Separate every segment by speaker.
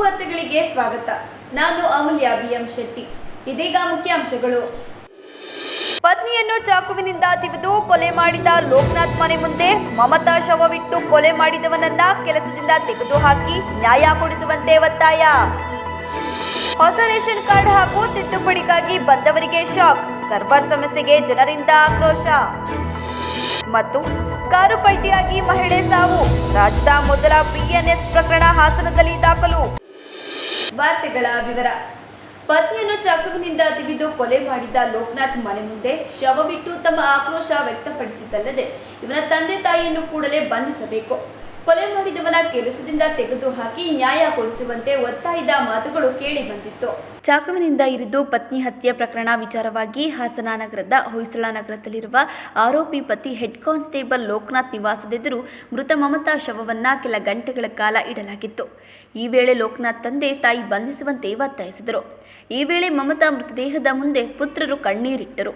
Speaker 1: ವಾರ್ತೆಗಳಿಗೆ ಸ್ವಾಗತ. ನಾನು ಅಮೂಲ್ಯ ಬಿಎಂ ಶೆಟ್ಟಿ. ಇದೀಗ ಮುಖ್ಯಾಂಶಗಳು. ಪತ್ನಿಯನ್ನು ಚಾಕುವಿನಿಂದ ತಿವಿದು ಕೊಲೆ ಮಾಡಿದ ಲೋಕನಾಥ್ ಮನೆ ಮುಂದೆ ಮಮತಾ ಶವವಿಟ್ಟು ಕೊಲೆ ಮಾಡಿದವನನ್ನ ಕೆಲಸದಿಂದ ತೆಗೆದುಹಾಕಿ ನ್ಯಾಯ ಕೊಡಿಸುವಂತೆ ಒತ್ತಾಯ. ಹೊಸ ರೇಷನ್ ಕಾರ್ಡ್ ಹಾಗೂ ತಿದ್ದುಪಡಿಗಾಗಿ ಬಂದವರಿಗೆ ಶಾಕ್, ಸರ್ವರ್ ಸಮಸ್ಯೆಗೆ ಜನರಿಂದ ಆಕ್ರೋಶ. ಮತ್ತು ಕಾರು ಪಲ್ಟಿಯಾಗಿ ಮಹಿಳೆ ಸಾವು, ರಾಜ್ಯದ ಮೊದಲ ಬಿಎನ್ಎಸ್ ಪ್ರಕರಣ ಹಾಸನದಲ್ಲಿ ದಾಖಲು. ವಾರ್ತೆಗಳ ವಿವರ. ಪತ್ನಿಯನ್ನು ಚಾಕುವಿನಿಂದ ತಿವಿದು ಕೊಲೆ ಮಾಡಿದ ಲೋಕನಾಥ್ ಮನೆ ಮುಂದೆ ಶವವಿಟ್ಟು ತಮ್ಮ ಆಕ್ರೋಶ ವ್ಯಕ್ತಪಡಿಸಿದ್ದಲ್ಲದೆ ಇವನ ತಂದೆ ತಾಯಿಯನ್ನು ಕೂಡಲೇ ಬಂಧಿಸಬೇಕು. ಕೊಲೆ ಮಾಡಿದವನ ಕೆಲಸದಿಂದ ತೆಗೆದು ಹಾಕಿ ನ್ಯಾಯ ಕೊಡಿಸುವಂತೆ ಒತ್ತಾಯದ ಮಾತುಗಳು ಕೇಳಿ ಬಂದಿತ್ತು. ಚಾಕುವಿನಿಂದ ಇರಿದು ಪತ್ನಿ ಹತ್ಯೆ ಪ್ರಕರಣ ವಿಚಾರವಾಗಿ ಹಾಸನ ನಗರದ ಹೊಯ್ಸಳ ನಗರದಲ್ಲಿರುವ ಆರೋಪಿ ಪತಿ ಹೆಡ್ ಕಾನ್ಸ್ಟೇಬಲ್ ಲೋಕನಾಥ್ ನಿವಾಸದೆದುರು ಮೃತ ಮಮತಾ ಶವವನ್ನು ಕೆಲ ಗಂಟೆಗಳ ಕಾಲ ಇಡಲಾಗಿತ್ತು. ಈ ವೇಳೆ ಲೋಕನಾಥ್ ತಂದೆ ತಾಯಿ ಬಂಧಿಸುವಂತೆ ಒತ್ತಾಯಿಸಿದರು. ಈ ವೇಳೆ ಮಮತಾ ಮೃತದೇಹದ ಮುಂದೆ ಪುತ್ರರು ಕಣ್ಣೀರಿಟ್ಟರು.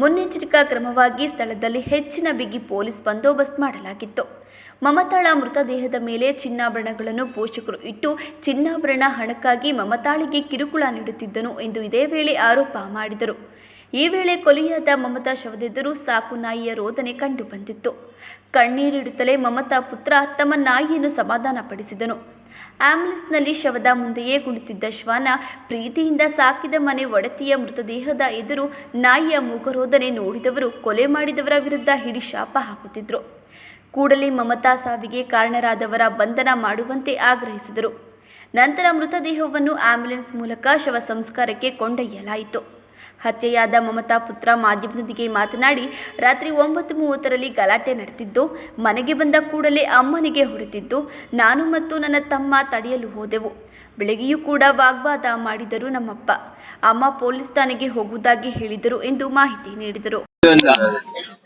Speaker 1: ಮುನ್ನೆಚ್ಚರಿಕಾ ಕ್ರಮವಾಗಿ ಸ್ಥಳದಲ್ಲಿ ಹೆಚ್ಚಿನ ಬಿಗಿ ಪೊಲೀಸ್ ಬಂದೋಬಸ್ತ್ ಮಾಡಲಾಗಿತ್ತು. ಮಮತಾಳ ಮೃತದೇಹದ ಮೇಲೆ ಚಿನ್ನಾಭರಣಗಳನ್ನು ಪೋಷಕರು ಇಟ್ಟು ಚಿನ್ನಾಭರಣ ಹಣಕ್ಕಾಗಿ ಮಮತಾಳಿಗೆ ಕಿರುಕುಳ ನೀಡುತ್ತಿದ್ದನು ಎಂದು ಇದೇ ವೇಳೆ ಆರೋಪ ಮಾಡಿದರು. ಈ ವೇಳೆ ಕೊಲೆಯಾದ ಮಮತಾ ಶವದೆದುರು ಸಾಕು ನಾಯಿಯ ರೋದನೆ ಕಂಡುಬಂದಿತ್ತು. ಕಣ್ಣೀರಿಡುತ್ತಲೇ ಮಮತಾ ಪುತ್ರ ತಮ್ಮ ನಾಯಿಯನ್ನು ಸಮಾಧಾನಪಡಿಸಿದನು. ಆಂಬುಲೆನ್ಸ್ನಲ್ಲಿ ಶವದ ಮುಂದೆಯೇ ಕುಳಿತಿದ್ದ ಶ್ವಾನ ಪ್ರೀತಿಯಿಂದ ಸಾಕಿದ ಮನೆ ಒಡತಿಯ ಮೃತದೇಹದ ಎದುರು ನಾಯಿಯ ಮೂಗರೋದನೆ ನೋಡಿದವರು ಕೊಲೆ ಮಾಡಿದವರ ವಿರುದ್ಧ ಹಿಡಿ ಶಾಪ ಹಾಕುತ್ತಿದ್ರು. ಕೂಡಲೇ ಮಮತಾ ಸಾವಿಗೆ ಕಾರಣರಾದವರ ಬಂಧನ ಮಾಡುವಂತೆ ಆಗ್ರಹಿಸಿದರು. ನಂತರ ಮೃತದೇಹವನ್ನು ಆಂಬ್ಯುಲೆನ್ಸ್ ಮೂಲಕ ಶವ ಸಂಸ್ಕಾರಕ್ಕೆ ಕೊಂಡೊಯ್ಯಲಾಯಿತು. ಹತ್ಯೆಯಾದ ಮಮತಾ ಪುತ್ರ ಮಾಧ್ಯಮದೊಂದಿಗೆ ಮಾತನಾಡಿ, ರಾತ್ರಿ ಒಂಬತ್ತು ಮೂವತ್ತರಲ್ಲಿ ಗಲಾಟೆ ನಡೆದಿದ್ದು, ಮನೆಗೆ ಬಂದ ಕೂಡಲೇ ಅಮ್ಮನಿಗೆ ಹೊಡೆದಿದ್ದು ನಾನು ಮತ್ತು ನನ್ನ ತಮ್ಮ ತಡೆಯಲು ಹೋದೆವು. ಬೆಳಗ್ಗೆಯೂ ಕೂಡ ವಾಗ್ವಾದ ಮಾಡಿದರು ನಮ್ಮಪ್ಪ. ಅಮ್ಮ ಪೊಲೀಸ್ ಠಾಣೆಗೆ ಹೋಗುವುದಾಗಿ ಹೇಳಿದರು ಎಂದು ಮಾಹಿತಿ ನೀಡಿದರು.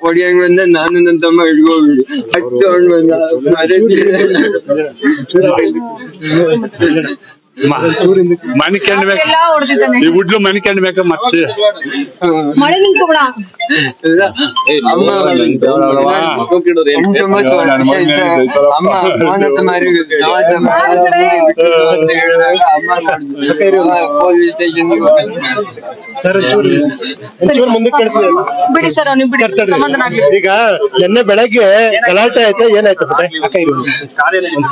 Speaker 2: ಹೊಡಿಯಂಗ್ ಬಂದ ನಾನು ನನ್ನ ತಮ್ಮ ಹಿಡ್ಕೊಂಡ್ಬಿಡಿ ಹಚ್ಚೋಂಡ್ ಬಂದ
Speaker 3: ಮನಿಕಂಡ್ಬೇಕು ಈ ಉಡ್ಲು ಮನಿಕಂಡ್ಬೇಕು ಮತ್ತೆ
Speaker 4: ಮಳೆ ನಿಂತ್ಕೊಬಿಡ ಬಿಡಿ ಸರ್ ಬಿಡಿ.
Speaker 5: ಈಗ ನಿನ್ನೆ ಬೆಳಗ್ಗೆ ಗಲಾಟೆ ಆಯ್ತಾ ಏನಾಯ್ತು.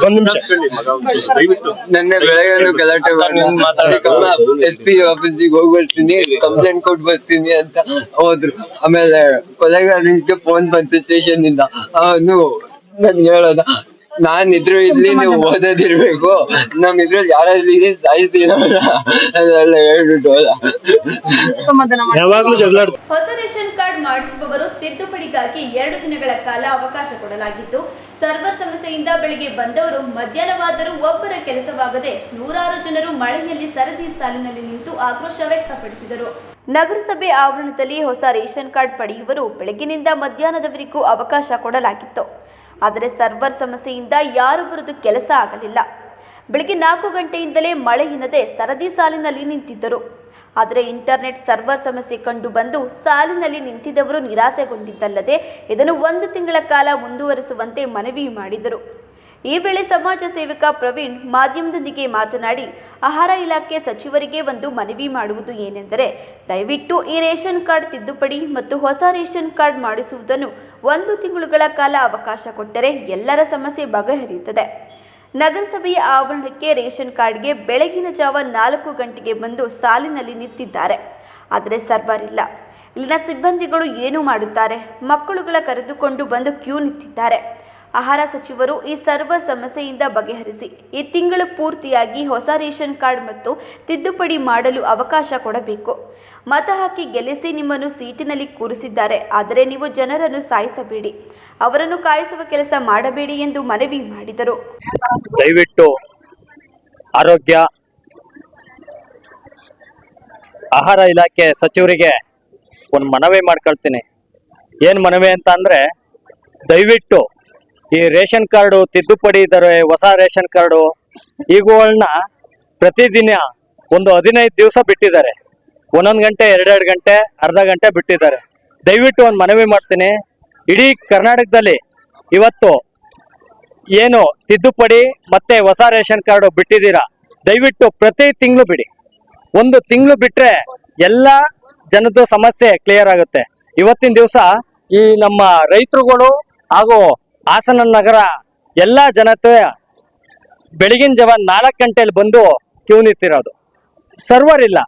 Speaker 5: ಒಂದ್ ನಿಮಿಷ
Speaker 2: ನಿನ್ನೆ ಬೆಳಗ್ಗೆ ಗಲಾಟೆ ಎಸ್ ಪಿ ಆಫೀಸಿಗೆ ಹೋಗಿ ಬರ್ತೀನಿ ಕಂಪ್ಲೇಂಟ್ ಕೊಟ್ಟು ಬರ್ತೀನಿ ಅಂತ ಹೋದ್ರು. ಆಮೇಲೆ ಕೊಲೆಗಾರನಿಗೆ ಫೋನ್ ಬಂತು ಸ್ಟೇಷನ್ ಇಂದ ಅವನು ನನ್ಗೆ ಹೇಳೋದ. ನಾನ್ ಇದ್ರು ಇಲ್ಲಿ ನೀವು ಓದೋದಿರ್ಬೇಕು. ನಮ್ ಇದ್ರಲ್ಲಿ ಯಾರಾದ್ರೂ ಇಲ್ಲಿ ಸಾಯ್ತೀರ ಅದೆಲ್ಲ ಹೇಳ್ಬಿಟ್ಟು ಹೋದ.
Speaker 4: ಸಮಾಧಾನ
Speaker 5: ಯಾವಾಗ್ಲೂ ಜಗಳ
Speaker 1: ಹೊಸ ರೇಷನ್ ಕಾರ್ಡ್ ಮಾಡಿಸುವವರು ತಿದ್ದುಪಡಿಗಾಗಿ ಎರಡು ದಿನಗಳ ಕಾಲ ಅವಕಾಶ ಕೊಡಲಾಗಿತ್ತು. ಸರ್ವರ್ ಸಮಸ್ಯೆಯಿಂದ ಬೆಳಿಗ್ಗೆ ಬಂದವರು ಮಧ್ಯಾಹ್ನವಾದರೂ ಒಬ್ಬರ ಕೆಲಸವಾಗದೆ ನೂರಾರು ಜನರು ಮಳೆಯಲ್ಲಿ ಸರದಿ ಸಾಲಿನಲ್ಲಿ ನಿಂತು ಆಕ್ರೋಶ ವ್ಯಕ್ತಪಡಿಸಿದರು. ನಗರಸಭೆ ಆವರಣದಲ್ಲಿ ಹೊಸ ರೇಷನ್ ಕಾರ್ಡ್ ಪಡೆಯುವರು ಬೆಳಗ್ಗಿನಿಂದ ಮಧ್ಯಾಹ್ನದವರೆಗೂ ಅವಕಾಶ ಕೊಡಲಾಗಿತ್ತು. ಆದರೆ ಸರ್ವರ್ ಸಮಸ್ಯೆಯಿಂದ ಯಾರೊಬ್ಬರದು ಬರೆದು ಕೆಲಸ ಆಗಲಿಲ್ಲ. ಬೆಳಗ್ಗೆ ನಾಲ್ಕು ಗಂಟೆಯಿಂದಲೇ ಮಳೆ ಸರದಿ ಸಾಲಿನಲ್ಲಿ ನಿಂತಿದ್ದರು. ಆದರೆ ಇಂಟರ್ನೆಟ್ ಸರ್ವರ್ ಸಮಸ್ಯೆ ಕಂಡು ಬಂದು ಸಾಲಿನಲ್ಲಿ ನಿಂತಿದ್ದವರು ನಿರಾಸೆಗೊಂಡಿದ್ದಲ್ಲದೆ ಇದನ್ನು ಒಂದು ತಿಂಗಳ ಕಾಲ ಮುಂದುವರಿಸುವಂತೆ ಮನವಿ ಮಾಡಿದರು. ಈ ವೇಳೆ ಸಮಾಜ ಸೇವಕ ಪ್ರವೀಣ್ ಮಾಧ್ಯಮದೊಂದಿಗೆ ಮಾತನಾಡಿ, ಆಹಾರ ಇಲಾಖೆ ಸಚಿವರಿಗೆ ಒಂದು ಮನವಿ ಮಾಡುವುದು ಏನೆಂದರೆ, ದಯವಿಟ್ಟು ಈ ರೇಷನ್ ಕಾರ್ಡ್ ತಿದ್ದುಪಡಿ ಮತ್ತು ಹೊಸ ರೇಷನ್ ಕಾರ್ಡ್ ಮಾಡಿಸುವುದನ್ನು ಒಂದು ತಿಂಗಳುಗಳ ಕಾಲ ಅವಕಾಶ ಕೊಟ್ಟರೆ ಎಲ್ಲರ ಸಮಸ್ಯೆ ಬಗೆಹರಿಯುತ್ತದೆ. ನಗರಸಭೆಯ ಆವರಣಕ್ಕೆ ರೇಷನ್ ಕಾರ್ಡ್ಗೆ ಬೆಳಗಿನ ಜಾವ ನಾಲ್ಕು ಗಂಟೆಗೆ ಬಂದು ಸಾಲಿನಲ್ಲಿ ನಿಂತಿದ್ದಾರೆ. ಆದರೆ ಸರ್ವರ್ ಇಲ್ಲ. ಇಲ್ಲಿನ ಸಿಬ್ಬಂದಿಗಳು ಏನು ಮಾಡುತ್ತಾರೆ? ಮಕ್ಕಳುಗಳ ಕರೆದುಕೊಂಡು ಬಂದು ಕ್ಯೂ ನಿಂತಿದ್ದಾರೆ. ಆಹಾರ ಸಚಿವರು ಈ ಸರ್ವ ಸಮಸ್ಯೆಯಿಂದ ಬಗೆಹರಿಸಿ, ಈ ತಿಂಗಳು ಪೂರ್ತಿಯಾಗಿ ಹೊಸ ರೇಷನ್ ಕಾರ್ಡ್ ಮತ್ತು ತಿದ್ದುಪಡಿ ಮಾಡಲು ಅವಕಾಶ ಕೊಡಬೇಕು. ಮತ ಹಾಕಿ ಗೆಲ್ಲಿಸಿ ನಿಮ್ಮನ್ನು ಸೀಟಿನಲ್ಲಿ ಕೂರಿಸಿದ್ದಾರೆ, ಆದರೆ ನೀವು ಜನರನ್ನು ಸಾಯಿಸಬೇಡಿ. ಅವರನ್ನು ಕಾಯಿಸುವ ಕೆಲಸ ಮಾಡಬೇಡಿ ಎಂದು ಮನವಿ ಮಾಡಿದರು.
Speaker 6: ದಯವಿಟ್ಟು ಆರೋಗ್ಯ, ಆಹಾರ ಇಲಾಖೆ ಸಚಿವರಿಗೆ ಒಂದು ಮನವಿ ಮಾಡ್ಕೊಳ್ತೀನಿ. ಏನು ಮನವಿ ಅಂತ ಅಂದರೆ, ದಯವಿಟ್ಟು ಈ ರೇಷನ್ ಕಾರ್ಡು, ತಿದ್ದುಪಡಿ ಇದ್ದಾರೆ ಹೊಸ ರೇಷನ್ ಕಾರ್ಡು ಇವುಗಳನ್ನ ಪ್ರತಿದಿನ ಒಂದು ಹದಿನೈದು ದಿವಸ ಬಿಟ್ಟಿದ್ದಾರೆ. ಒಂದೊಂದು ಗಂಟೆ, ಎರಡೆರಡು ಗಂಟೆ, ಅರ್ಧ ಗಂಟೆ ಬಿಟ್ಟಿದ್ದಾರೆ. ದಯವಿಟ್ಟು ಒಂದು ಮನವಿ ಮಾಡ್ತೀನಿ. ಇಡೀ ಕರ್ನಾಟಕದಲ್ಲಿ ಇವತ್ತು ಏನು ತಿದ್ದುಪಡಿ ಮತ್ತೆ ಹೊಸ ರೇಷನ್ ಕಾರ್ಡ್ ಬಿಟ್ಟಿದ್ದೀರಾ? ದಯವಿಟ್ಟು ಪ್ರತಿ ತಿಂಗಳು ಬಿಡಿ. ಒಂದು ತಿಂಗಳು ಬಿಟ್ಟರೆ ಎಲ್ಲ ಜನದ ಸಮಸ್ಯೆ ಕ್ಲಿಯರ್ ಆಗುತ್ತೆ. ಇವತ್ತಿನ ದಿವಸ ಈ ನಮ್ಮ ರೈತರುಗಳು ಹಾಗೂ ಹಾಸನ ನಗರ ಎಲ್ಲ ಜನತೆ ಬೆಳಗಿನ ಜಾವ ನಾಲ್ಕು ಗಂಟೆಯಲ್ಲಿ ಬಂದು ಕ್ಯೂ ನಿಂತಿರೋದು. ಸರ್ವರ್ ಇಲ್ಲ.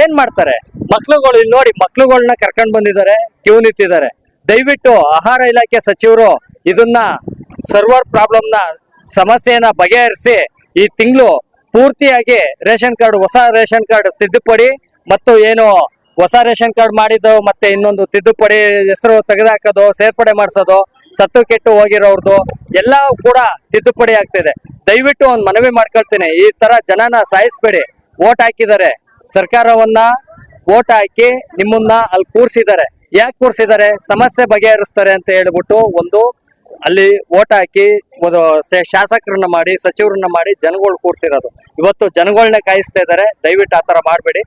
Speaker 6: ಏನ್ ಮಾಡ್ತಾರೆ? ಮಕ್ಳುಗಳು ಇಲ್ಲಿ ನೋಡಿ ಮಕ್ಳುಗಳನ್ನ ಕರ್ಕೊಂಡು ಬಂದಿದ್ದಾರೆ, ಕ್ಯೂ ನಿಂತಿದ್ದಾರೆ. ದಯವಿಟ್ಟು ಆಹಾರ ಇಲಾಖೆ ಸಚಿವರು ಇದನ್ನ ಸರ್ವರ್ ಪ್ರಾಬ್ಲಮ್ನ ಸಮಸ್ಯೆಯನ್ನ ಬಗೆಹರಿಸಿ ಈ ತಿಂಗಳು ಪೂರ್ತಿಯಾಗಿ ರೇಷನ್ ಕಾರ್ಡ್, ಹೊಸ ರೇಷನ್ ಕಾರ್ಡ್ ತಿದ್ದುಪಡಿ ಮತ್ತು ಏನು ಹೊಸ ರೇಷನ್ ಕಾರ್ಡ್ ಮಾಡಿದ್ದು, ಮತ್ತೆ ಇನ್ನೊಂದು ತಿದ್ದುಪಡಿ ಹೆಸರು ತೆಗೆದುಹಾಕೋದು ಸೇರ್ಪಡೆ ಮಾಡಿಸೋದು, ಸತ್ತು ಕೆಟ್ಟು ಹೋಗಿರೋರ್ದು, ಎಲ್ಲ ಕೂಡ ತಿದ್ದುಪಡಿ ಆಗ್ತಿದೆ. ದಯವಿಟ್ಟು ಒಂದು ಮನವಿ ಮಾಡ್ಕೊಳ್ತೀನಿ. ಈ ತರ ಜನನ ಸಾಯಿಸ್ಬೇಡಿ. ಓಟ್ ಹಾಕಿದ್ದಾರೆ. ಸರ್ಕಾರವನ್ನ ಓಟ್ ಹಾಕಿ ನಿಮ್ಮನ್ನ ಅಲ್ಲಿ ಕೂರ್ಸಿದ್ದಾರೆ. ಯಾಕೆ ಕೂರ್ಸಿದ್ದಾರೆ? ಸಮಸ್ಯೆ ಬಗೆಹರಿಸ್ತಾರೆ ಅಂತ ಹೇಳ್ಬಿಟ್ಟು ಒಂದು ಅಲ್ಲಿ ಓಟ್ ಹಾಕಿ ಒಂದು ಶಾಸಕರನ್ನ ಮಾಡಿ, ಸಚಿವರನ್ನ ಮಾಡಿ ಜನಗಳು ಕೂರ್ಸಿರೋದು. ಇವತ್ತು ಜನಗಳನ್ನ ಕಾಯಿಸ್ತಾ ಇದ್ದಾರೆ. ದಯವಿಟ್ಟು ಆ ಥರ ಮಾಡಬೇಡಿ.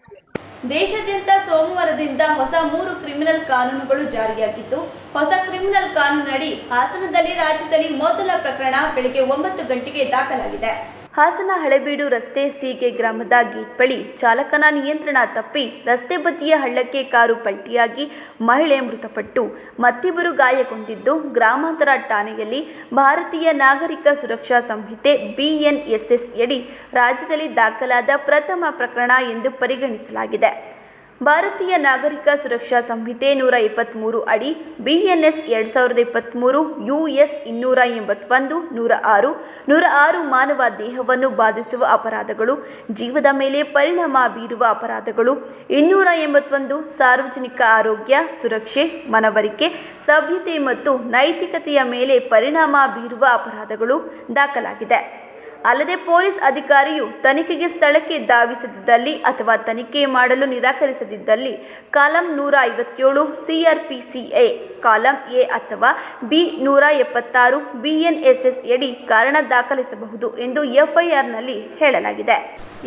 Speaker 1: ದೇಶಾದ್ಯಂತ ಸೋಮವಾರದಿಂದ ಹೊಸ ಮೂರು ಕ್ರಿಮಿನಲ್ ಕಾನೂನುಗಳು ಜಾರಿಯಾಗಿದ್ದು, ಹೊಸ ಕ್ರಿಮಿನಲ್ ಕಾನೂನಡಿ ಹಾಸನದಲ್ಲಿ ರಾಜ್ಯದಲ್ಲಿ ಮೊದಲ ಪ್ರಕರಣ ಬೆಳಗ್ಗೆ ಒಂಬತ್ತು ಗಂಟೆಗೆ ದಾಖಲಾಗಿದೆ. ಹಾಸನ ಹಳೆಬೀಡು ರಸ್ತೆ ಸೀಗೆ ಗ್ರಾಮದ ಗೇಟ್ ಬಳಿ ಚಾಲಕನ ನಿಯಂತ್ರಣ ತಪ್ಪಿ ರಸ್ತೆ ಬದಿಯ ಹಳ್ಳಕ್ಕೆ ಕಾರು ಪಲ್ಟಿಯಾಗಿ ಮಹಿಳೆ ಮೃತಪಟ್ಟು ಮತ್ತಿಬ್ಬರು ಗಾಯಗೊಂಡಿದ್ದು ಗ್ರಾಮಾಂತರ ಠಾಣೆಯಲ್ಲಿ ಭಾರತೀಯ ನಾಗರಿಕ ಸುರಕ್ಷಾ ಸಂಹಿತೆ ಬಿಎನ್ಎಸ್ಎಸ್ ಯಡಿ ರಾಜ್ಯದಲ್ಲಿ ದಾಖಲಾದ ಪ್ರಥಮ ಪ್ರಕರಣ ಎಂದು ಪರಿಗಣಿಸಲಾಗಿದೆ. ಭಾರತೀಯ ನಾಗರಿಕ ಸುರಕ್ಷಾ ಸಂಹಿತೆ ನೂರ ಇಪ್ಪತ್ತ್ಮೂರು ಅಡಿ, ಬಿಎನ್ಎಸ್ ಎರಡು ಸಾವಿರದ ಇಪ್ಪತ್ತ್ಮೂರು ಯುಎಸ್ ಇನ್ನೂರ ಎಂಬತ್ತೊಂದು, ನೂರ ಆರು ನೂರ ಆರು ಮಾನವ ದೇಹವನ್ನು ಬಾಧಿಸುವ ಅಪರಾಧಗಳು, ಜೀವದ ಮೇಲೆ ಪರಿಣಾಮ ಬೀರುವ ಅಪರಾಧಗಳು, ಇನ್ನೂರ ಎಂಬತ್ತೊಂದು ಸಾರ್ವಜನಿಕ ಆರೋಗ್ಯ, ಸುರಕ್ಷೆ, ಮನವರಿಕೆ, ಸಭ್ಯತೆ ಮತ್ತು ನೈತಿಕತೆಯ ಮೇಲೆ ಪರಿಣಾಮ ಬೀರುವ ಅಪರಾಧಗಳು ದಾಖಲಾಗಿದೆ. ಅಲ್ಲದೆ ಪೊಲೀಸ್ ಅಧಿಕಾರಿಯು ತನಿಖೆಗೆ ಸ್ಥಳಕ್ಕೆ ಧಾವಿಸದಿದ್ದಲ್ಲಿ ಅಥವಾ ತನಿಖೆ ಮಾಡಲು ನಿರಾಕರಿಸದಿದ್ದಲ್ಲಿ ಕಾಲಂ ನೂರ ಐವತ್ತೇಳು, ಸಿಆರ್ಪಿಸಿಎ, ಕಾಲಂ ಎ ಅಥವಾ ಬಿ ನೂರ ಎಪ್ಪತ್ತಾರು, ಬಿಎನ್ಎಸ್ಎಸ್ ಯಡಿ ಕಾರಣ ದಾಖಲಿಸಬಹುದು ಎಂದು ಎಫ್ಐಆರ್ನಲ್ಲಿ ಹೇಳಲಾಗಿದೆ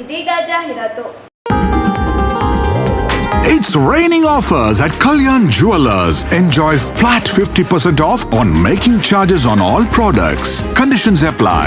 Speaker 1: ಇದೀಗ ಜಾಹೀರಾತು
Speaker 7: It's raining offers at Kalyan Jewelers. Enjoy flat 50% off on making charges on all products. Conditions apply.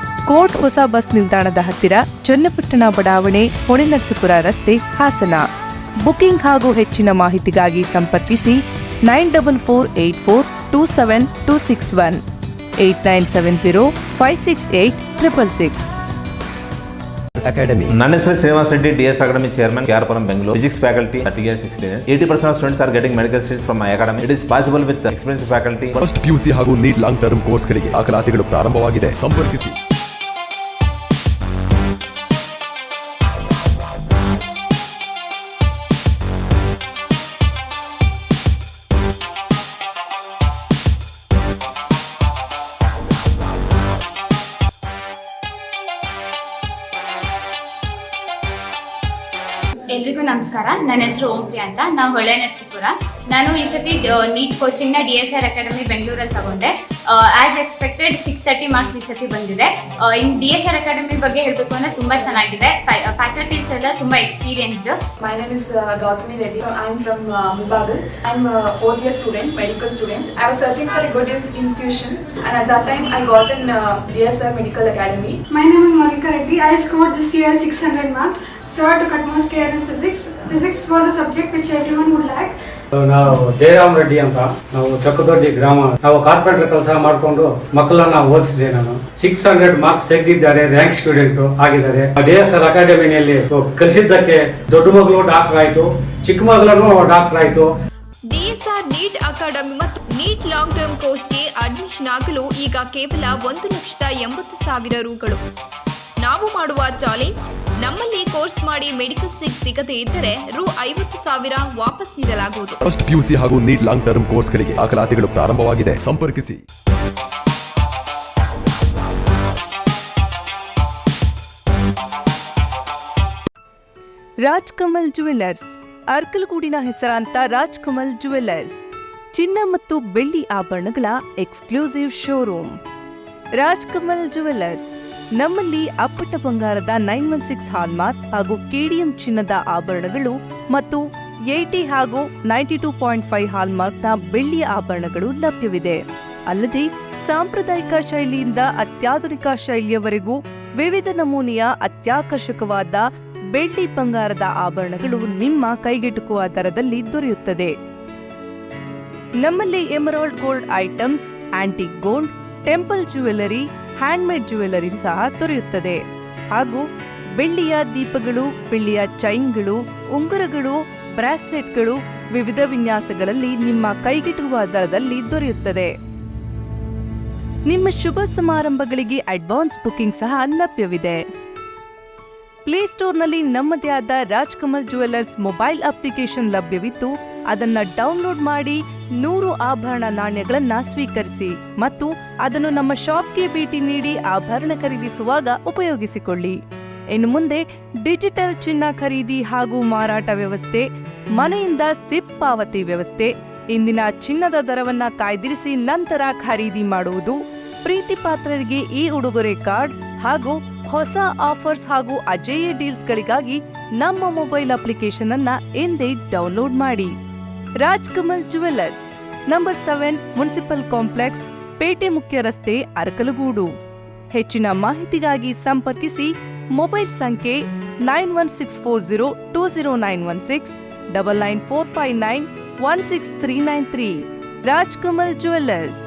Speaker 8: Court ಹೊಸ ಬಸ್ ನಿಲ್ದಾಣದ ಹತ್ತಿರ ಚನ್ನಪಟ್ಟಣ ಬಡಾವಣೆ ಹೊಳೆನರಸೀಪುರ ರಸ್ತೆ ಹಾಸನ. ಬುಕಿಂಗ್ ಹಾಗೂ ಹೆಚ್ಚಿನ ಮಾಹಿತಿಗಾಗಿ ಸಂಪರ್ಕಿಸಿ nine double four eight four two seven two six one eight nine seven zero five six eight triple six.
Speaker 9: Academy ನನ್ನ ಹೆಸರು Srinivasa Reddy D S academy chairman K R Puram Bengaluru physics faculty thirty years experience eighty percent of students are getting medical studies from my academy it is possible with experience faculty
Speaker 10: first PUC ಹಾಗೂ NEET long term ಕೋರ್ಸ್ಗಳಿಗೆ ದಾಖಲಾತಿಗಳು ಪ್ರಾರಂಭವಾಗಿದೆ. ಸಂಪರ್ಕಿಸಿ.
Speaker 11: ಎಲ್ರಿಗೂ ನಮಸ್ಕಾರ. ನನ್ನ ಹೆಸರು ಓಂಪ್ರಿಯ ಅಂತ ನಾವು ಹೊಳೆ ನರಸೀಪುರ. ನಾನು ಈ ಸತಿ ನೀಟ್ ಕೋಚಿಂಗ್ನ ಡಿ ಎಸ್ ಆರ್ ಅಕಾಡೆಮಿ ಬೆಂಗಳೂರಲ್ಲಿ ತಗೊಂಡೆ. As expected six thirty marks ಈ ಸತಿ ಬಂದಿದೆ. ಇನ್ನು ಡಿ ಎಸ್ ಆರ್ ಅಕಾಡೆಮಿ ಬಗ್ಗೆ ಹೇಳಬೇಕು ಅಂದರೆ ತುಂಬ ಚೆನ್ನಾಗಿದೆ. ಫ್ಯಾಕಲ್ಟೀಸ್ ಎಲ್ಲ ತುಂಬ experienced
Speaker 12: my name is Gautami Reddy I am from Mulbagal I am fourth year student medical student I was searching for a good institution and at that time I got in D S R medical academy my
Speaker 13: name is Monika Reddy I score this year six hundred marks Sir took utmost care in physics. Physics was a subject which everyone would lack.
Speaker 14: ನಾವು ಜಯರಾಮ್ ರೆಡ್ಡಿ ಅಂತ ನಾವು ಚಕ್ಕದೊಡ್ಡಿ ಗ್ರಾಮ ನಾವು carpenter ಕೆಲಸ ಮಾಡಿಕೊಂಡು ಮಕ್ಕಳನ್ನ ಓದಿಸಿದೆ ನಾನು ಸಿಕ್ಸ್ ಹಂಡ್ರೆಡ್ ಮಾರ್ಕ್ಸ್ ತೆಗೆದಿದ್ದಾರೆ ರ್ಯಾಂಕ್ ಸ್ಟೂಡೆಂಟ್ ಆಗಿದ್ದಾರೆ ಡಿ ಎಸ್ ಆರ್ ಅಕಾಡೆಮಿನಲ್ಲಿ ಕಲಿಸಿದ್ದಕ್ಕೆ ದೊಡ್ಡ ಮಗಳು ಡಾಕ್ಟರ್ ಆಯ್ತು ಚಿಕ್ಕ ಮಗಳೂ ಡಾಕ್ಟರ್ ಆಯ್ತು
Speaker 15: ಡಿಎಸ್ಆರ್ ನೀಟ್ ಅಕಾಡೆಮಿ ಮತ್ತು ನೀಟ್ ಲಾಂಗ್ ಟರ್ಮ್ ಕೋರ್ಸ್ಗೆ ಅಡ್ಮಿಷನ್ ಆಗಲು ಈಗ ಕೇವಲ ಒಂದು ಲಕ್ಷದ ಎಂಬತ್ತು ಸಾವಿರ ರುಗಳು ನಾವು ಮಾಡುವ ಚಾಲೆಂಜ್ ನಮ್ಮಲ್ಲಿ ಕೋರ್ಸ್ ಮಾಡಿ ಮೆಡಿಕಲ್ ಸೀಟ್ ಸಿಗದೇ ಇದ್ದರೆ ರು ಐವತ್ತು ಸಾವಿರ ವಾಪಸ್ ನೀಡಲಾಗುವುದು.
Speaker 10: ಫಸ್ಟ್ ಪಿಯುಸಿ ಹಾಗೂ ನೀಟ್ ಲಾಂಗ್ ಟರ್ಮ್ ಕೋರ್ಸ್ಗಳಿಗೆ ದಾಖಲಾತಿಗಳು ಪ್ರಾರಂಭವಾಗಿದೆ. ಸಂಪರ್ಕಿಸಿ.
Speaker 8: ರಾಜ್ ಕಮಲ್ ಜುವೆಲ್ಲರ್ಸ್ ಅರ್ಕಲಗೂಡಿನ ಹೆಸರಾಂತ ರಾಜ್ ಕಮಲ್ ಜುವೆಲ್ಲರ್ಸ್ ಚಿನ್ನ ಮತ್ತು ಬೆಳ್ಳಿ ಆಭರಣಗಳ exclusive showroom Raj Kamal jewellers ನಮ್ಮಲ್ಲಿ ಅಪ್ಪಟ ಬಂಗಾರದ ನೈನ್ ಒನ್ ಸಿಕ್ಸ್ ಹಾಲ್ಮಾರ್ಕ್ ಹಾಗೂ ಕೆಡಿಎಂ ಚಿನ್ನದ ಆಭರಣಗಳು ಮತ್ತು ಏಟಿ ಹಾಗೂ ನೈಂಟಿ ಟೂ ಪಾಯಿಂಟ್ ಫೈವ್ ಹಾಲ್ಮಾರ್ಕ್ನ ಬೆಳ್ಳಿಯ ಆಭರಣಗಳು ಲಭ್ಯವಿದೆ. ಅಲ್ಲದೆ ಸಾಂಪ್ರದಾಯಿಕ ಶೈಲಿಯಿಂದ ಅತ್ಯಾಧುನಿಕ ಶೈಲಿಯವರೆಗೂ ವಿವಿಧ ನಮೂನೆಯ ಅತ್ಯಾಕರ್ಷಕವಾದ ಬೆಳ್ಳಿ ಬಂಗಾರದ ಆಭರಣಗಳು ನಿಮ್ಮ ಕೈಗೆಟುಕುವ ದರದಲ್ಲಿ ದೊರೆಯುತ್ತದೆ. ನಮ್ಮಲ್ಲಿ emerald gold items, antique gold, temple jewellery handmade jewellery ಸಹ ದೊರೆಯುತ್ತದೆ. ಹಾಗೂ ಬೆಳ್ಳಿಯ ದೀಪಗಳು, ಬೆಳ್ಳಿಯ ಚೈನ್ಗಳು, ಉಂಗುರಗಳು, ಬ್ರಾಸ್ಲೆಟ್ಗಳು ವಿವಿಧ ವಿನ್ಯಾಸಗಳಲ್ಲಿ ನಿಮ್ಮ ಕೈಗೆಟುಕುವ ದರದಲ್ಲಿ ದೊರೆಯುತ್ತದೆ. ನಿಮ್ಮ ಶುಭ ಸಮಾರಂಭಗಳಿಗೆ ಅಡ್ವಾನ್ಸ್ ಬುಕಿಂಗ್ ಸಹ ಲಭ್ಯವಿದೆ. ಪ್ಲೇಸ್ಟೋರ್ನಲ್ಲಿ ನಮ್ಮದೇ ಆದ ರಾಜ್ಕಮಲ್ ಜುವೆಲ್ಲರ್ಸ್ ಮೊಬೈಲ್ ಅಪ್ಲಿಕೇಶನ್ ಲಭ್ಯವಿದ್ದು ಅದನ್ನ ಡೌನ್ಲೋಡ್ ಮಾಡಿ ನೂರು ಆಭರಣ ನಾಣ್ಯಗಳನ್ನ ಸ್ವೀಕರಿಸಿ ಮತ್ತು ಅದನ್ನು ನಮ್ಮ ಶಾಪ್ಗೆ ಭೇಟಿ ನೀಡಿ ಆಭರಣ ಖರೀದಿಸುವಾಗ ಉಪಯೋಗಿಸಿಕೊಳ್ಳಿ. ಇನ್ನು ಮುಂದೆ ಡಿಜಿಟಲ್ ಚಿನ್ನ ಖರೀದಿ ಹಾಗೂ ಮಾರಾಟ ವ್ಯವಸ್ಥೆ, ಮನೆಯಿಂದ ಸಿಪ್ ಪಾವತಿ ವ್ಯವಸ್ಥೆ, ಇಂದಿನ ಚಿನ್ನದ ದರವನ್ನ ಕಾಯ್ದಿರಿಸಿ ನಂತರ ಖರೀದಿ ಮಾಡುವುದು, ಪ್ರೀತಿ ಪಾತ್ರರಿಗೆ ಈ ಉಡುಗೊರೆ ಕಾರ್ಡ್ ಹಾಗೂ ಹೊಸ ಆಫರ್ಸ್ ಹಾಗೂ ಅಜೇಯ ಡೀಲ್ಸ್ಗಳಿಗಾಗಿ ನಮ್ಮ ಮೊಬೈಲ್ ಅಪ್ಲಿಕೇಶನ್ ಅನ್ನ ಎಂದೇ ಡೌನ್ಲೋಡ್ ಮಾಡಿ. Raj Kamal jewellers, number seven municipal complex, ಪೇಟೆ ಮುಖ್ಯ ರಸ್ತೆ ಅರಕಲಗೂಡು. ಹೆಚ್ಚಿನ ಮಾಹಿತಿಗಾಗಿ ಸಂಪರ್ಕಿಸಿ ಮೊಬೈಲ್ ಸಂಖ್ಯೆ nine one six four zero two zero nine one six, double nine four five nine one six three nine three. Rajkamal jewellers.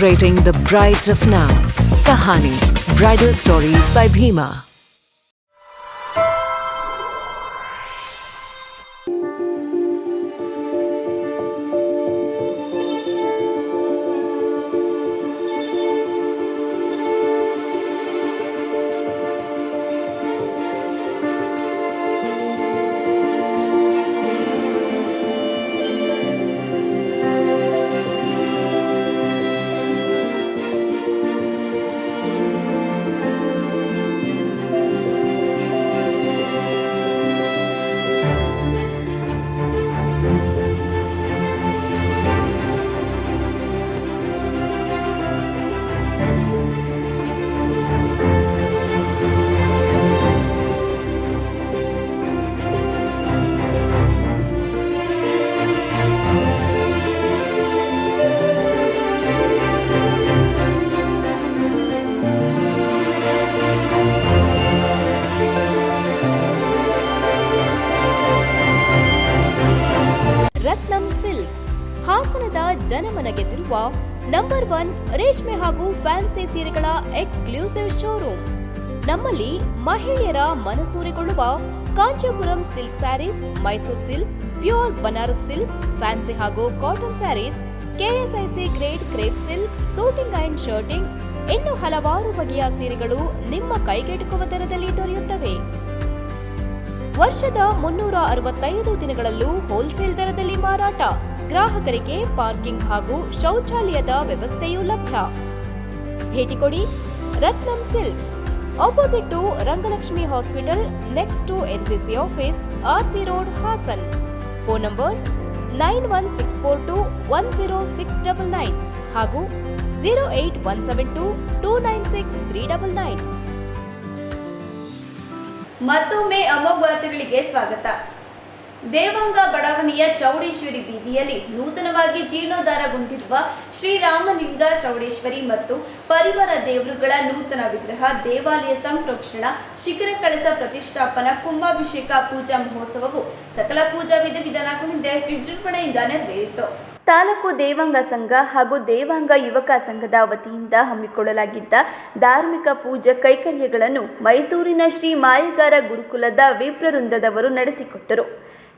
Speaker 16: Celebrating the brides of now. Kahani Bridal Stories by Bhima.
Speaker 1: ರೇಷ್ಮೆ ಹಾಗೂ fancy ಸೀರೆಗಳ exclusive showroom. ನಮ್ಮಲ್ಲಿ ಮಹಿಳೆಯರ ಮನಸೂರೆಗೊಳ್ಳುವ Kanchipuram silk sarees, Mysore silks, pure Banaras silks, fancy ಹಾಗೂ cotton sarees, KSIC grade crepe silk, suiting and shirting ಇನ್ನು ಹಲವಾರು ಬಗೆಯ ಸೀರೆಗಳು ನಿಮ್ಮ ಕೈಗೆಟುಕುವ ದರದಲ್ಲಿ ದೊರೆಯುತ್ತವೆ. ವರ್ಷದ ಮುನ್ನೂರ ಅರವತ್ತೈದು ದಿನಗಳಲ್ಲೂ ಹೋಲ್ಸೇಲ್ ದರದಲ್ಲಿ ಮಾರಾಟ. ಗ್ರಾಹಕರಿಗೆ ಪಾರ್ಕಿಂಗ್ ಹಾಗೂ ಶೌಚಾಲಯದ ವ್ಯವಸ್ಥೆಯೂ ಲಭ್ಯ. ಭೇಟಿ ಕೊಡಿ Ratnam silks. Opposite to Rangalakshmi hospital next to NCC office RC road Hassan. Phone number nine one six four two one zero six double nine ಹಾಗೂ zero eight one seven two two nine six three double nine ಮತ್ತೊಮ್ಮೆ ಅಮೋಘ ವಾರ್ತೆಗಳಿಗೆ ಸ್ವಾಗತ. ದೇವಾಂಗ ಬಡಾವಣೆಯ ಚೌಡೇಶ್ವರಿ ಬೀದಿಯಲ್ಲಿ ನೂತನವಾಗಿ ಜೀರ್ಣೋದ್ಧಾರಗೊಂಡಿರುವ ಶ್ರೀರಾಮಲಿಂಗ ಚೌಡೇಶ್ವರಿ ಮತ್ತು ಪರಿವಾರ ದೇವರುಗಳ ನೂತನ ವಿಗ್ರಹ ದೇವಾಲಯ ಸಂಪ್ರೋಕ್ಷಣ ಶಿಖರ ಕಳಸ ಪ್ರತಿಷ್ಠಾಪನಾ, ಕುಂಭಾಭಿಷೇಕ, ಪೂಜಾ ಮಹೋತ್ಸವವು ಸಕಲ ಪೂಜಾ ವಿಧಿವಿಧಾನಗಳಿಂದ ವಿಜೃಂಭಣೆಯಿಂದ ನೆರವೇರಿತು. ತಾಲೂಕು ದೇವಾಂಗ ಸಂಘ ಹಾಗೂ ದೇವಾಂಗ ಯುವಕ ಸಂಘದ ವತಿಯಿಂದ ಹಮ್ಮಿಕೊಳ್ಳಲಾಗಿದ್ದ ಧಾರ್ಮಿಕ ಪೂಜಾ ಕೈಕರ್ಯಗಳನ್ನು ಮೈಸೂರಿನ ಶ್ರೀ ಮಾಯಗಾರ ಗುರುಕುಲದ ವಿಪ್ರವೃಂದದವರು ನಡೆಸಿಕೊಟ್ಟರು.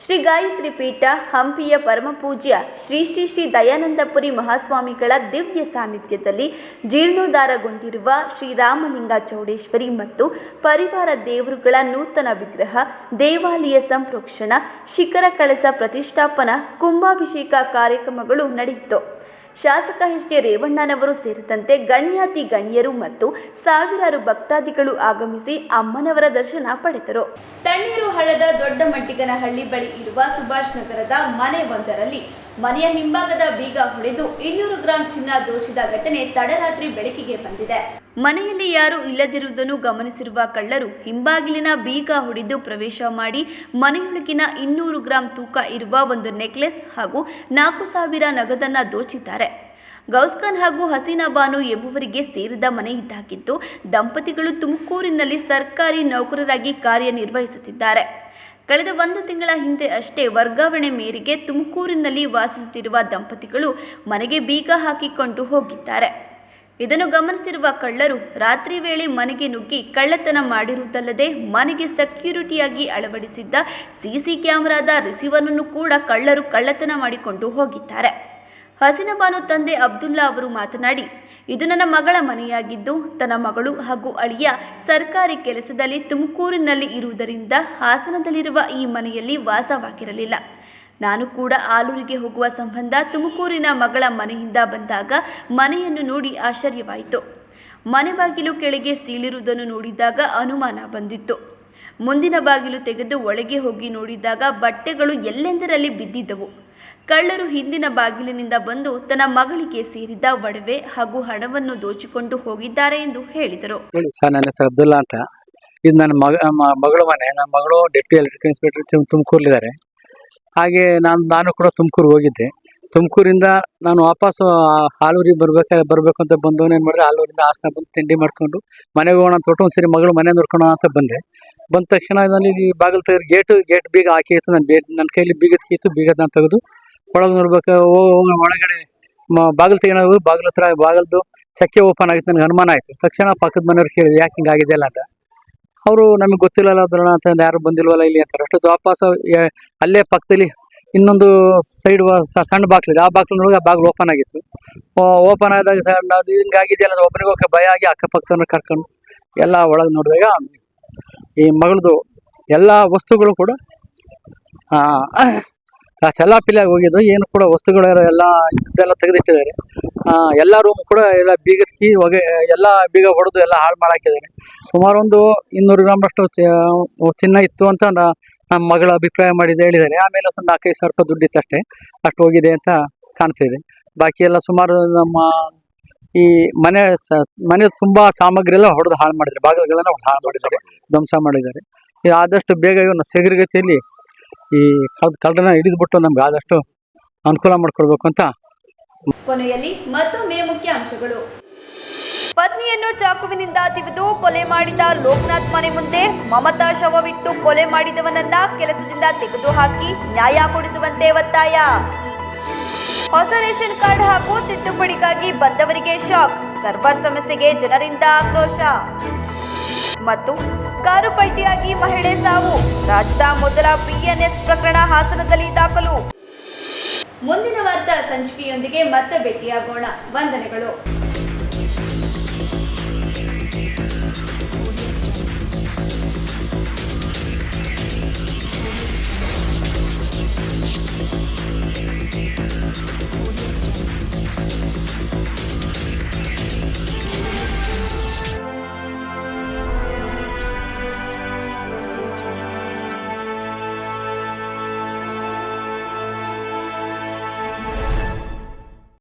Speaker 1: ಶ್ರೀ ಗಾಯತ್ರಿ ಪೀಠ, ಹಂಪಿಯ ಪರಮಪೂಜ್ಯ ಶ್ರೀ ಶ್ರೀ ಶ್ರೀ ದಯಾನಂದಪುರಿ ಮಹಾಸ್ವಾಮಿಗಳ ದಿವ್ಯ ಸಾನ್ನಿಧ್ಯದಲ್ಲಿ ಜೀರ್ಣೋದ್ಧಾರಗೊಂಡಿರುವ ಶ್ರೀರಾಮಲಿಂಗ ಚೌಡೇಶ್ವರಿ ಮತ್ತು ಪರಿವಾರ ದೇವರುಗಳ ನೂತನ ವಿಗ್ರಹ, ದೇವಾಲಯ ಸಂಪ್ರೋಕ್ಷಣ ಶಿಖರ ಕಳಸ ಪ್ರತಿಷ್ಠಾಪನಾ, ಕುಂಭಾಭಿಷೇಕ ಕಾರ್ಯಕ್ರಮಗಳು ನಡೆಯಿತು. ಶಾಸಕ ಎಚ್ ಡಿ ರೇವಣ್ಣನವರು ಸೇರಿದಂತೆ ಗಣ್ಯಾತಿ ಗಣ್ಯರು ಮತ್ತು ಸಾವಿರಾರು ಭಕ್ತಾದಿಗಳು ಆಗಮಿಸಿ ಅಮ್ಮನವರ ದರ್ಶನ ಪಡೆದರು. ತಣ್ಣೀರು ಹಳ್ಳದ ದೊಡ್ಡ ಮಟ್ಟಿಗನಹಳ್ಳಿ ಬಳಿ ಇರುವ ಸುಭಾಷ್ ನಗರದ ಮನೆ ಒಂದರಲ್ಲಿ ಮನೆಯ ಹಿಂಭಾಗದ ಬೀಗ ಹೊಡೆದು ಇನ್ನೂರು ಗ್ರಾಂ ಚಿನ್ನ ದೋಚಿದ ಘಟನೆ ತಡರಾತ್ರಿ ಬೆಳಕಿಗೆ ಬಂದಿದೆ. ಮನೆಯಲ್ಲಿ ಯಾರೂ ಇಲ್ಲದಿರುವುದನ್ನು ಗಮನಿಸಿರುವ ಕಳ್ಳರು ಹಿಂಬಾಗಿಲಿನ ಬೀಗ ಹೊಡೆದು ಪ್ರವೇಶ ಮಾಡಿ ಮನೆಯೊಳಗಿನ ಇನ್ನೂರು ಗ್ರಾಂ ತೂಕ ಇರುವ ಒಂದು ನೆಕ್ಲೆಸ್ ಹಾಗೂ ನಾಲ್ಕು ಸಾವಿರ ನಗದನ್ನ ದೋಚಿದ್ದಾರೆ. ಗೌಸ್ಖಾನ್ ಹಾಗೂ ಹಸೀನಾ ಬಾನು ಎಂಬುವರಿಗೆ ಸೇರಿದ ಮನೆ ಇದ್ದಾಗಿದ್ದು, ದಂಪತಿಗಳು ತುಮಕೂರಿನಲ್ಲಿ ಸರ್ಕಾರಿ ನೌಕರರಾಗಿ ಕಾರ್ಯನಿರ್ವಹಿಸುತ್ತಿದ್ದಾರೆ. ಕಳೆದ ಒಂದು ತಿಂಗಳ ಹಿಂದೆ ಅಷ್ಟೇ ವರ್ಗಾವಣೆ ಮೇರೆಗೆ ತುಮಕೂರಿನಲ್ಲಿ ವಾಸಿಸುತ್ತಿರುವ ದಂಪತಿಗಳು ಮನೆಗೆ ಬೀಗ ಹಾಕಿಕೊಂಡು ಹೋಗಿದ್ದಾರೆ. ಇದನ್ನು ಗಮನಿಸಿರುವ ಕಳ್ಳರು ರಾತ್ರಿ ವೇಳೆ ಮನೆಗೆ ನುಗ್ಗಿ ಕಳ್ಳತನ ಮಾಡಿರುವುದಲ್ಲದೆ ಮನೆಗೆ ಸೆಕ್ಯೂರಿಟಿಯಾಗಿ ಅಳವಡಿಸಿದ್ದ ಸಿಸಿ ಕ್ಯಾಮೆರಾದ ರಿಸೀವರನ್ನು ಕೂಡ ಕಳ್ಳರು ಕಳ್ಳತನ ಮಾಡಿಕೊಂಡು ಹೋಗಿದ್ದಾರೆ. ಹಸಿನಬಾನು ತಂದೆ ಅಬ್ದುಲ್ಲಾ ಅವರು ಮಾತನಾಡಿ ಇದು ನನ್ನ ಮಗಳ ಮನೆಯಾಗಿದ್ದು, ತನ್ನ ಮಗಳು ಹಾಗೂ ಅಳಿಯ ಸರ್ಕಾರಿ ಕೆಲಸದಲ್ಲಿ ತುಮಕೂರಿನಲ್ಲಿ ಇರುವುದರಿಂದ ಹಾಸನದಲ್ಲಿರುವ ಈ ಮನೆಯಲ್ಲಿ ವಾಸವಾಗಿರಲಿಲ್ಲ. ನಾನು ಕೂಡ ಆಲೂರಿಗೆ ಹೋಗುವ ಸಂಬಂಧ ತುಮಕೂರಿನ ಮಗಳ ಮನೆಯಿಂದ ಬಂದಾಗ ಮನೆಯನ್ನು ನೋಡಿ ಆಶ್ಚರ್ಯವಾಯಿತು. ಮನೆ ಬಾಗಿಲು ಕೆಳಗೆ ಸೀಳಿರುವುದನ್ನು ನೋಡಿದಾಗ ಅನುಮಾನ ಬಂದಿತ್ತು. ಮುಂದಿನ ಬಾಗಿಲು ತೆಗೆದು ಒಳಗೆ ಹೋಗಿ ನೋಡಿದಾಗ ಬಟ್ಟೆಗಳು ಎಲ್ಲೆಂದರಲ್ಲಿ ಬಿದ್ದಿದ್ದವು. ಕಳ್ಳರು ಹಿಂದಿನ ಬಾಗಿಲಿನಿಂದ ಬಂದು ತನ್ನ ಮಗಳಿಗೆ ಸೇರಿದ್ದ ಒಡವೆ ಹಾಗೂ ಹಣವನ್ನು ದೋಚಿಕೊಂಡು ಹೋಗಿದ್ದಾರೆ ಎಂದು ಹೇಳಿದರು.
Speaker 17: ಸರ್, ನನ್ನ ಹೆಸರು ಅಬ್ದುಲ್ಲಾ ಅಂತ. ಇದು ನನ್ನ ಮಗ ಮ- ಮಗಳು ಮನೆ. ನನ್ನ ಮಗಳು ಡೆಪ್ಟಿ ಎಲೆಕ್ಟ್ರಿಕ್ ಇನ್ಸ್ಪೆಕ್ಟರ್ ತುಮಕೂರಲ್ಲಿದ್ದಾರೆ ಹಾಗೆ ನಾನು ನಾನು ಕೂಡ ತುಮಕೂರು ಹೋಗಿದ್ದೆ. ತುಮಕೂರಿಂದ ನಾನು ವಾಪಸ್ಸು ಆ, ಹಾಲೂರಿಗೆ ಬರ್ಬೇಕಾದ್ರೆ ಬರಬೇಕು ಅಂತ ಬಂದು ಏನು ಮಾಡಿದ್ರೆ ಆಲೂರಿಂದ ಹಾಸನ ಬಂದು ತಿಂಡಿ ಮಾಡ್ಕೊಂಡು ಮನೆಗೆ ಹೋಗೋಣ ಅಂತ ಹೊಟ್ಟು ಒಂದ್ಸರಿ ಮಗಳು ಮನೆ ನೋಡ್ಕೊಳೋಣ ಅಂತ ಬಂದೆ. ಬಂದ ತಕ್ಷಣ ನನಗೆ ಬಾಗಿಲು ತೆಗೆದು ಗೇಟು, ಗೇಟ್ ಬೀಗ ಹಾಕಿ ಇತ್ತು. ನನ್ನ ಬೇ, ನನ್ನ ಕೈಯಲ್ಲಿ ಬೀಗದ ಕೀತು, ಬೀಗದ ನಾನು ತೆಗೆದು ಒಳಗೆ ನೋಡ್ಬೇಕು. ಒಳಗಡೆ ಬಾಗಿಲು ತೆಗೆಯೋದು ಬಾಗಿಲು ಹತ್ರ, ಬಾಗಿಲ್ದು ಚಕ್ಕೆ ಓಪನ್ ಆಗಿತ್ತು. ನನಗೆ ಅನುಮಾನ ಆಯಿತು. ತಕ್ಷಣ ಪಕ್ಕದ ಮನೆಯವ್ರು ಕೇಳಿದೆ ಯಾಕೆ ಹಿಂಗಾಗಿದೆ ಅಲ್ಲ ಅಂತ. ಅವರು ನಮಗೆ ಗೊತ್ತಿಲ್ಲಲ್ಲ ಅದ್ರಣ ಅಂತ ಯಾರು ಬಂದಿಲ್ವಲ್ಲ ಇಲ್ಲಿ ಅಂತಾರೆ. ಅಷ್ಟು ವಾಪಸ್ ಅಲ್ಲೇ ಪಕ್ಕದಲ್ಲಿ ಇನ್ನೊಂದು ಸೈಡ್ ಸಣ್ಣ ಬಾಗಿಲಿದೆ ಆ ಬಾಗಿಲು ಆ ಬಾಗಿಲು ಓಪನ್ ಆಗಿತ್ತು. ಓಪನ್ ಆದಾಗ ಸರ್ ನಾವು ಹಿಂಗಾಗಿದೆ ಆಗಿದೆಯಲ್ಲ ಅಂತ ಒಬ್ಬನಿಗೆ ಹೋಗಿ ಭಯ ಆಗಿ ಅಕ್ಕಪಕ್ಕದವ್ರನ್ನ ಕರ್ಕೊಂಡು ಎಲ್ಲ ಒಳಗೆ ನೋಡಿದಾಗ, ಈ ಮಗಳದು ಎಲ್ಲ ವಸ್ತುಗಳು ಕೂಡ ಚಲಾಪಿಲಾಗಿ ಹೋಗಿದ್ದು, ಏನು ಕೂಡ ವಸ್ತುಗಳು ಎಲ್ಲ ಇದೆಲ್ಲ ತೆಗೆದಿಟ್ಟಿದ್ದಾರೆ. ಎಲ್ಲ ರೂಮ್ ಕೂಡ ಎಲ್ಲ ಬೀಗದ ಕೀ ಹೊಗೆ, ಎಲ್ಲ ಬೀಗ ಹೊಡೆದು ಎಲ್ಲ ಹಾಳು ಮಾಡಾಕಿದ್ದಾರೆ. ಸುಮಾರು ಒಂದು ಇನ್ನೂರು ಗ್ರಾಮಷ್ಟು ಚಿನ್ನ ಇತ್ತು ಅಂತ ನಮ್ಮ ಮಗಳ ಅಭಿಪ್ರಾಯ ಮಾಡಿದ್ದು ಹೇಳಿದ್ದಾರೆ. ಆಮೇಲೆ ಒಂದು ನಾಲ್ಕೈದು ಸಾವಿರ ರೂಪಾಯಿ ದುಡ್ಡಿತ್ತು ಅಷ್ಟೇ. ಅಷ್ಟು ಹೋಗಿದೆ ಅಂತ ಕಾಣ್ತಿದೆ ಬಾಕಿ ಎಲ್ಲ ಸುಮಾರು ನಮ್ಮ ಈ ಮನೆ ಮನೆ ತುಂಬಾ ಸಾಮಗ್ರಿ ಎಲ್ಲ ಹೊಡೆದು ಹಾಳು ಮಾಡಿದ್ದಾರೆ. ಬಾಗಿಲುಗಳನ್ನ ಹಾಳು ಮಾಡಿದ್ದಾರೆ. ಧ್ವಂಸ ಮಾಡಿದ್ದಾರೆ. ಆದಷ್ಟು ಬೇಗ ಇವನ್ನ ಶೀಘ್ರಗತಿಯಲ್ಲಿ ಈ ಕಳ್ದ ಕಳ್ಳನ ಹಿಡಿದ್ಬಿಟ್ಟು ನಮ್ಗೆ ಆದಷ್ಟು ಅನುಕೂಲ ಮಾಡಿಕೊಡ್ಬೇಕು ಅಂತ
Speaker 1: ಕೊನೆಯಲ್ಲಿ ಮತ್ತೊಮ್ಮೆ ಮುಖ್ಯಾಂಶಗಳು ಪತ್ನಿಯನ್ನು ಚಾಕುವಿನಿಂದ ತಿವಿದು ಕೊಲೆ ಮಾಡಿದ ಲೋಕನಾಥ್ ಮನೆ ಮುಂದೆ ಮಮತಾ ಶವವಿಟ್ಟು ಕೊಲೆ ಮಾಡಿದವನನ್ನ ಕೆಲಸದಿಂದ ತೆಗೆದು ಹಾಕಿ ನ್ಯಾಯ ಕೊಡಿಸುವಂತೆ ಒತ್ತಾಯ. ಹೊಸ ರೇಷನ್ ಕಾರ್ಡ್ ಹಾಗೂ ತಿದ್ದುಪಡಿಗಾಗಿ ಬಂದವರಿಗೆ ಶಾಕ್. ಸರ್ವರ್ ಸಮಸ್ಯೆಗೆ ಜನರಿಂದ ಆಕ್ರೋಶ. ಮತ್ತು ಕಾರು ಪಲ್ಟಿಯಾಗಿ ಮಹಿಳೆ ಸಾವು. ರಾಜ್ಯದ ಮೊದಲ ಪಿಎನ್ಎಸ್ ಪ್ರಕರಣ ಹಾಸನದಲ್ಲಿ ದಾಖಲು. ಮುಂದಿನ ವಾರ್ತಾ ಸಂಚಿಕೆಯೊಂದಿಗೆ ಮತ್ತೆ ಭೇಟಿಯಾಗೋಣ. ವಂದನೆಗಳು.